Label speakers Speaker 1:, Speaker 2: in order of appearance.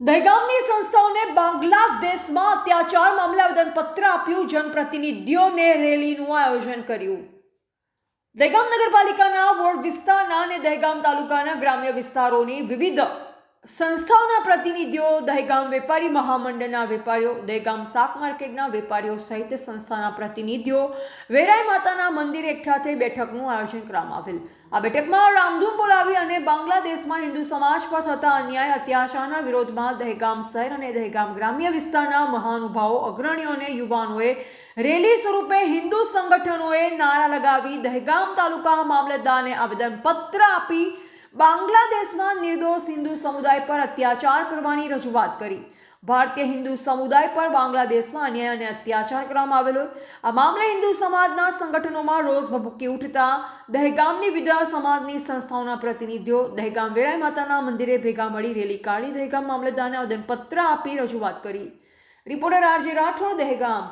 Speaker 1: દહેગામની સંસ્થાઓને બાંગ્લાદેશમાં અત્યાચાર મામલે આવેદનપત્ર આપ્યું, જનપ્રતિનિધિઓને રેલીનું આયોજન કર્યું. દહેગામ નગરપાલિકાના વોર્ડ વિસ્તારના અને દહેગામ તાલુકાના ગ્રામ્ય વિસ્તારોની વિવિધ સંસ્થાઓના પ્રતિનિધિઓ, દહેગામ વેપારી મહામંડળના વેપારીઓ, દહેગામ શાક માર્કેટના વેપારીઓ સહિત સંસ્થાના પ્રતિનિધિઓ, વેરાઈ માતાના મંદિર એકઠા થઈ બેઠકનું આયોજન કરવામાં આવેલ. આ બેઠકમાં રામધૂમ બોલાવી અને બાંગ્લાદેશમાં હિન્દુ સમાજ પર થતા અન્યાય, અત્યાચારના વિરોધમાં દહેગામ શહેર અને દહેગામ ગ્રામ્ય વિસ્તારના મહાનુભાવો, અગ્રણીઓ અને યુવાનોએ રેલી સ્વરૂપે હિન્દુ સંગઠનોએ નારા લગાવી દહેગામ તાલુકા મામલતદારને આવેદનપત્ર આપી બાંગ્લાદેશમાં નિર્દોષ હિન્દુ સમુદાય પર અત્યાચાર કરવાની રજૂઆત કરી. ભારતીય હિન્દુ સમુદાય પર બાંગ્લાદેશમાં અન્યાય અને અત્યાચાર કરવામાં આવેલો આ મામલે હિન્દુ સમાજના સંગઠનોમાં રોષ ભભૂકી ઉઠતા દહેગામની વિદ્યા સમાજની સંસ્થાઓના પ્રતિનિધિઓ દહેગામ વેરાય માતાના મંદિરે ભેગા મળી રેલી કાઢી દહેગામ મામલતદારને આવેદનપત્ર આપી રજૂઆત કરી. Reporter RJ Rathod, Dehgam.